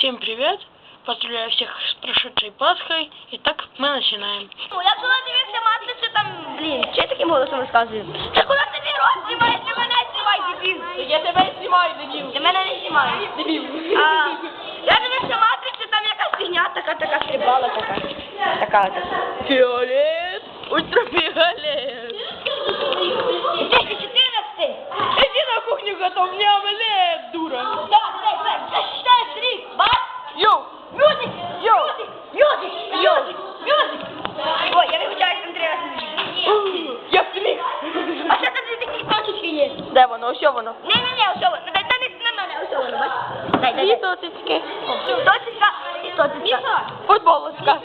Всем привет! Поздравляю всех с прошедшей Пасхой. Итак, мы начинаем. Ну, я коли дивився матрицю, там, блін, чи я таким голосом розказую? Та коли тобі рот знімаєш, ти мене знімай, дебіл. Я тебе знімаю, дебіл. Ти мене не знімаєш. Дебіл. А, я дивився матрицю, там якась фігня така, така стрибала, така. Така, така. Фиолет. Ультрафиолет. 214. Кухню готов, мне омлет, дура. Йоу. Мюзик, Йоу. мюзик, мюзик, мюзик. Ой, я вибачаюсь, Андрій Я сміх. А що там такі точечки є? Де воно? Що воно? Ні-ні-ні, ось воно. Дай, дай, не на мене, ось воно, бач. Дай, дай, дай. Точечки. Точечка і точечка. Футболочка.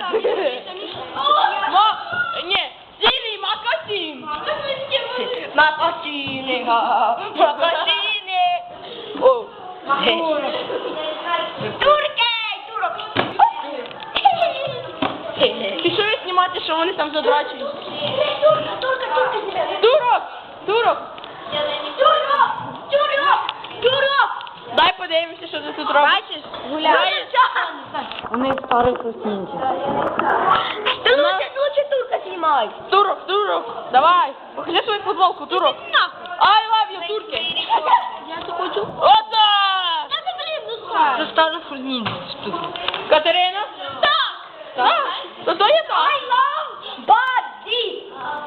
Ма... Макасини. О. Турки, турок. Пішов знімати, що вони там задрачують. Турка, турка, турка. Турок! Турок! Турок, турок, турок. Дай подивимося, що ти тут робиш. Бачиш? Гуляє. Вони старі сусінці. Знімай. Турок, турок, давай. Покажи свою футболку, турок. I love you, турки. Я це хочу. Ота! Та ти, блін, ну знаю. Це стара футболка. Катерина? Так. Так. То то є I love body.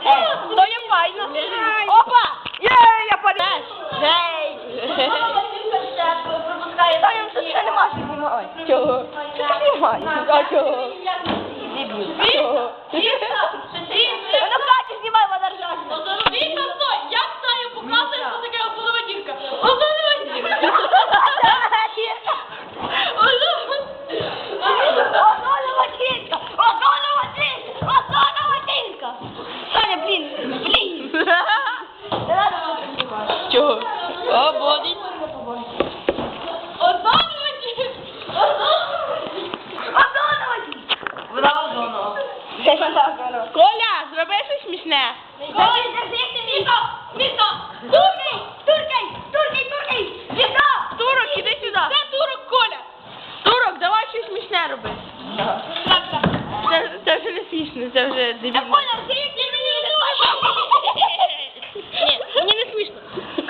Е, То є файно. Опа! Є, я поряд. Гей. Та тут ще нема що знімати. Чого? А чого? Чого? Вона хаті знімай, вона ржачна. Я стаю показую, що таке дірка. Дірка.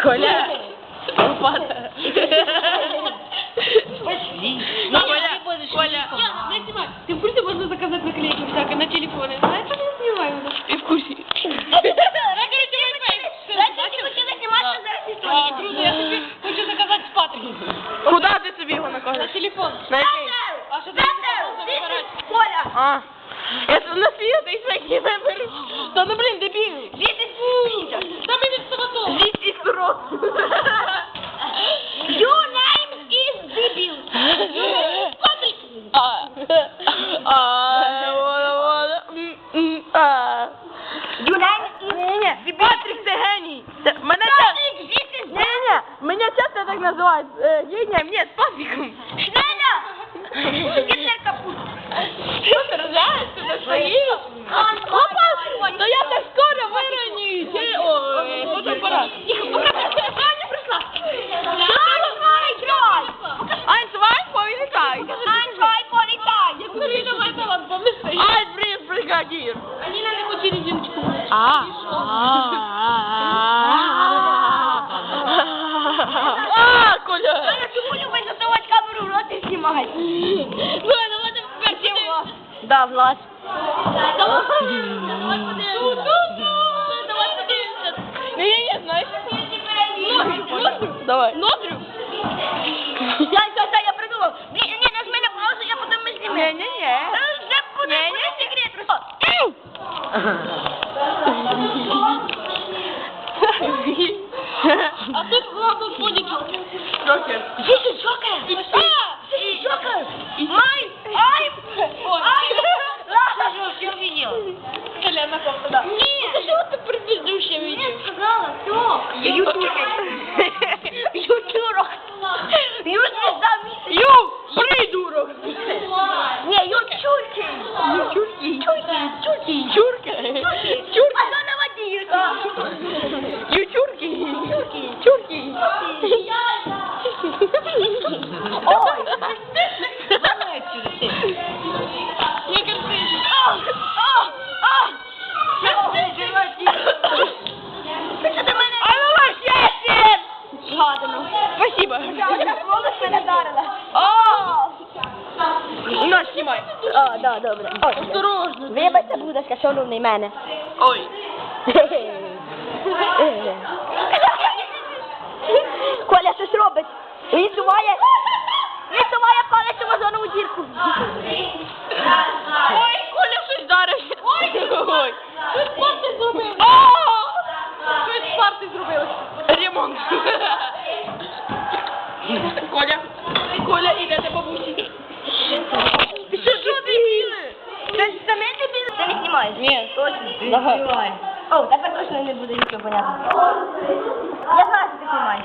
Коля. Упада. Ну, Коля, Коля. Не снимай. Ты в курсе можно заказать наклейки всякие на телефоны? А это не снимай уже. Ти в курсі? Раніше хотіли знімати, зараз А, історії. круто, я себе хочу заказать с Патриком. Куди ти собі його На накажеш? телефон. На який? А что ты Петер, не this выбирать? is Коля. А. Я тут на свій ти всякі виберу. Та ну блін, дебільний. Мы ведь самотон. This is рот. Your name is Debil. Патрик. А. А. вода, вода. М, м, А. Your name is Ні-ні, Патрік, геній. Мене часто... Patrick, this is Ні-ні, мене часто так називають. Е, Генієм, ні, з Патріком. Шнеля. Гітлер капут. Що ти розглядаєшся на свої? Давай. Нодрю. і мене. Ой. Коля щось робить. Він думає. Він думає палець у мазонову дірку. Ой, Коля щось дарив. Ой, ой. Щось парти зробили. Щось парти зробили. Ремонт. Коля, Коля іде тебе Ага. О, тепер точно не буду ничего, понятно. Я знаю, что ты понимаешь.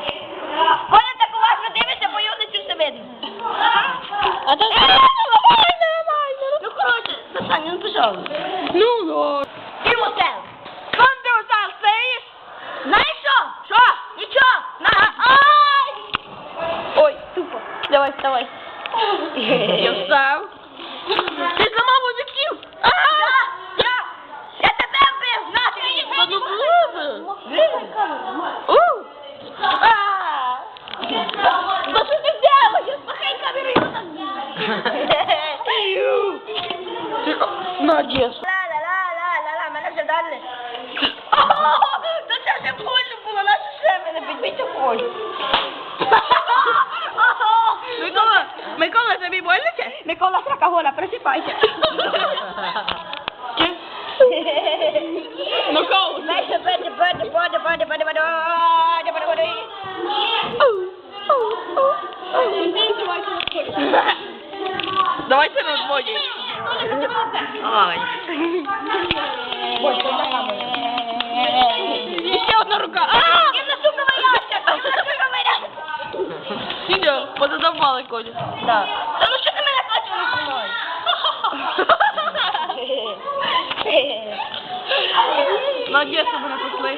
Надіс. Ла-ла-ла-ла-ла-ла, мене вже дали. Та це вже больно було, наше ще мене підбіть околі. Микола, Микола, тобі больно чи? Микола, срака гола, просипайся. Ну кого? Беде, беде, беде, беде, беде, беде, беде, беде, беде, беде. Давайте на двоє. Ой. Еще одна рука. А! Я Сидя, позадавали Колю. Да. Та ну що ти мене бачив на мною? Надія, що мене пішли.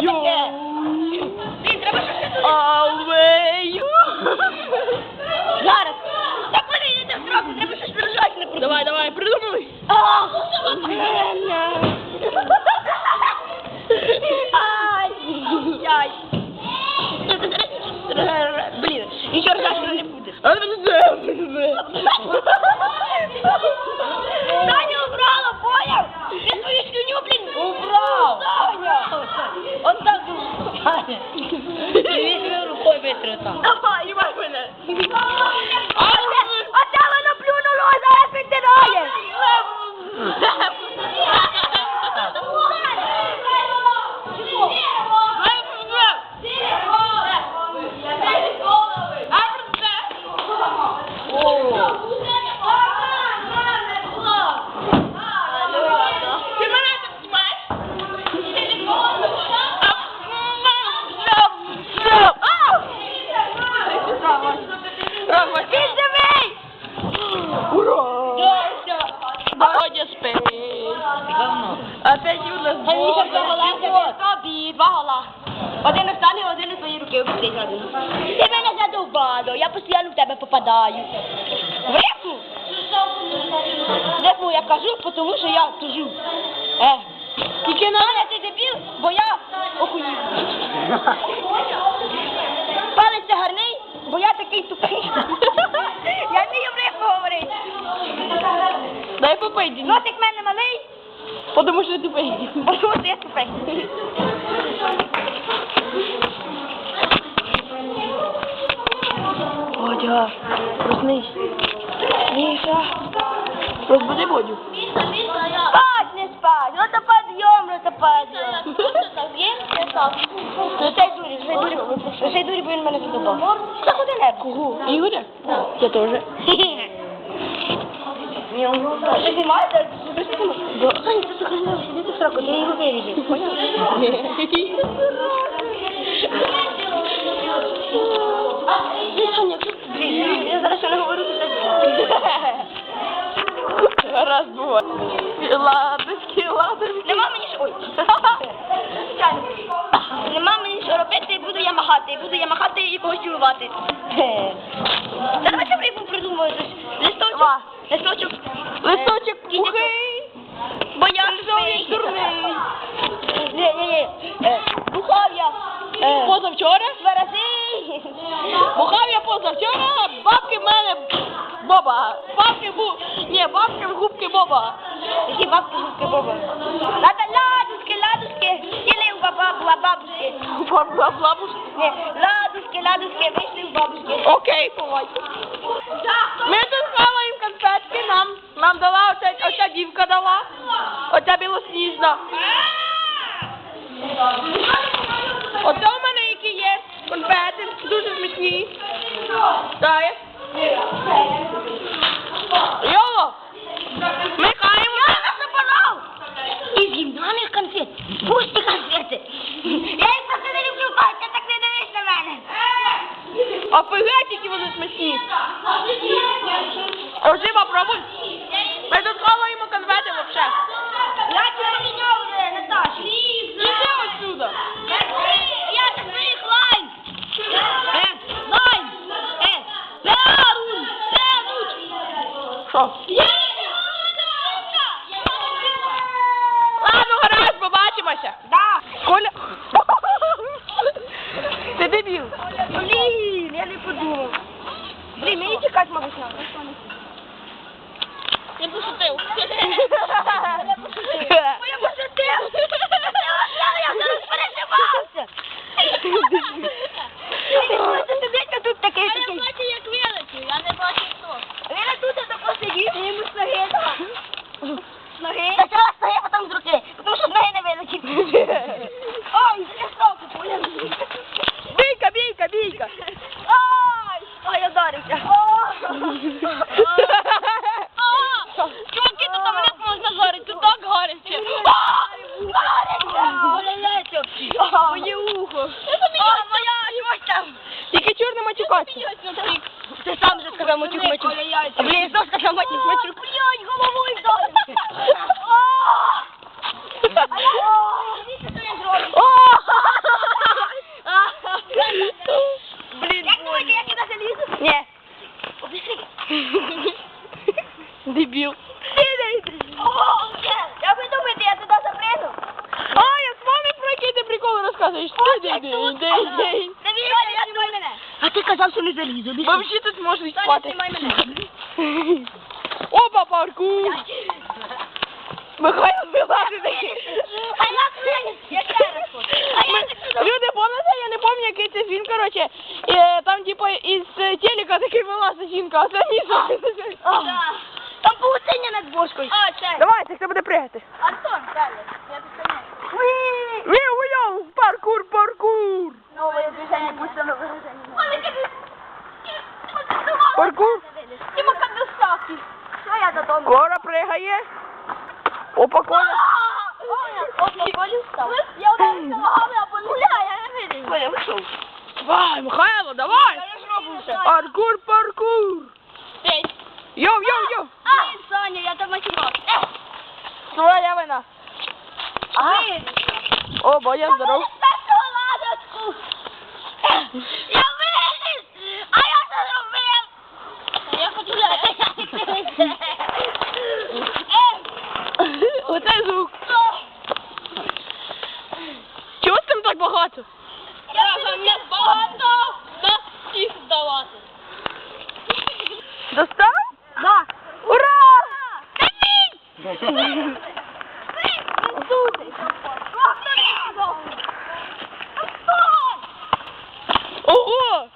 Що பெற்றிருக்காங்க Володя спить. Опять Юля А він ще збоку. поголася, тобі, два гола. Один останній, один у твої руки опустить один. Ти мене задовбало, я постійно в тебе попадаю. В реку? В реку я кажу, тому що я тужу. Е. Тільки Аня, ти дебіл, бо я охуїв. Палець це гарний, бо я такий тупий. Я вмію в говорити. Дай попити. Носик в мене малий, Потому що ти тупий. бо що ти тупий. Водя, проснись. Міша. Розбуди Водю. Спать, не спать. Вот это подъем, это подъем. Ну цей дурі, цей дурі, цей дурі, бо він мене задобав. Та куди не Кого? Ігоря? Я теж. Сиди сроку, я виріжу. Поняв? Я зараз не говорю, ти так. Раз. Ладочки, ладочки. Нема мені що. Ой. Нема мені що робити, буду я махати, буду я махати і когось цілувати. Та прийду придумаю. Листочок. Листочок. Листочок пухий. Бо я Зовсім дурний. Ні, ні, ні. Е, Бухав я. Е, Позавчора? Два. Бухав я позавчора, бабки в мене Боба. Бабки бу... Ні, бабки в губки Боба. Які бабки, губки, боба. Надо ладушки, ладушки. Сіли у баба, була бабушки. Бабла, бабушка. Ні, ладушки, ладушки, вийшли у бабушки. Окей, повай. Ми тут хаваємо нам, дала оця, оця дівка дала. Оця білосніжна. Оце у мене які є конфети, дуже смачні. Дає. Йоло, ми хаємо. Я вас забрав! Із гімнаних конфет. Пусті конфети. Я їх просто не люблю, Катя, так не дивись на мене. Офігеть, які вони смачні. Ожи, попробуй. Ми тут хаваємо конфети вообще. Я хаті. Ти сам же сказал матюк матюк. А блін, знов сказав матюк матюк. Блядь, головою вдарив. А я дивіться, що я зроблю. Блін, Як думаєте, я сюди залізу? Ні. Обіцяй. Дебіл. О, Як ви думаєте, я туди заприну? А, я з вами про який ти приколи розказуєш? Ти день, день, день, день. Дивіться, я знімай мене. А ти казав, що не залізу. Взагалі тут можна Соня, спати. знімай мене. Опа, паркур. Михайло вилазить. А? Я ще раз хочу. А я так сказав. Люди, пам'ятаєте, я не пам'ятаю, який це фільм, короче, е, там, типу, із е, телека такий вилазить жінка, а це місце. Да. Там паутиння над бошкою. А, це. Давайте, хто буде пригати? Антон, далі. Я достану. Віу, паркур, паркур. Нове движення, пустимо вираження. Паркур. Тима Кандасаки. Що я за тому? Кора пригає. Опа, Коля. Я ударився ногами, а погуляй, я не видів. Коля вийшов. Давай, Михайло, давай. Все. Паркур, паркур. Йоу, йоу, йоу. А, Саня, я там матював. Твоя вина. Ага. О, боя здоров. Я виліз! А я це зробив! Я хочу глянути. Оце звук. Чого з тим так багато? Я не багато на всіх здавати. Достав? Да. Ура! Це мій! Ого!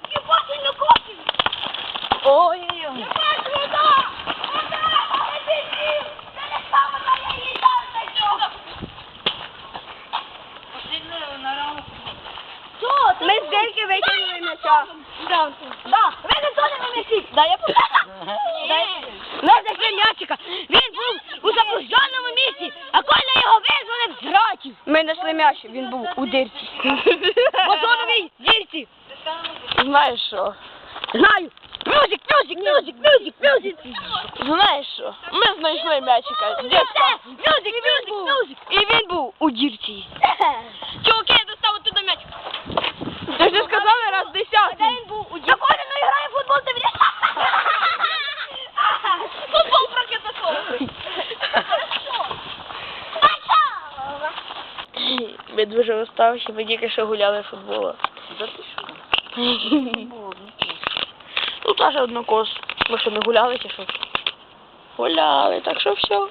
Ой-ой-ой. Ми з Дельки викинули м'яча. Да. Да. Ви не тоді не м'ячі. Да, я покажу. Не зайшли м'ячика. Він був у заблужденому місці, а Коля його визволив з раків. Ми знайшли м'яч, він був у дирці. В озоновій дірці. Знаєш що? Знаю. Мюзик, мюзик, мюзик, мюзик, мюзик. Знаєш що? Ми знайшли м'ячика. дитинства. Мюзик, мюзик, мюзик. І він був у дірці. Чуваки, я достав оттуда м'яч. Ти ж сказали раз десятий. він був у дітей. Коля, ну грає в футбол, ти мені. Футбол прокатасов. Ми дуже уставші, ми тільки що гуляли в футбол. Ну, теж однокос. Ми що, не гуляли чи що? Гуляли, так що все.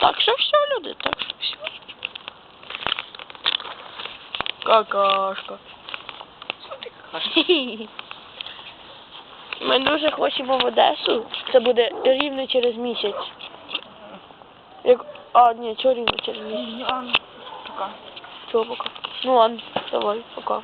Так що все, люди, так що все. Какашка. Ми дуже хочемо в Одесу. Це буде рівно через місяць. Як... А, ні, чого рівно через місяць? Чого пока? Ну ладно, давай, пока.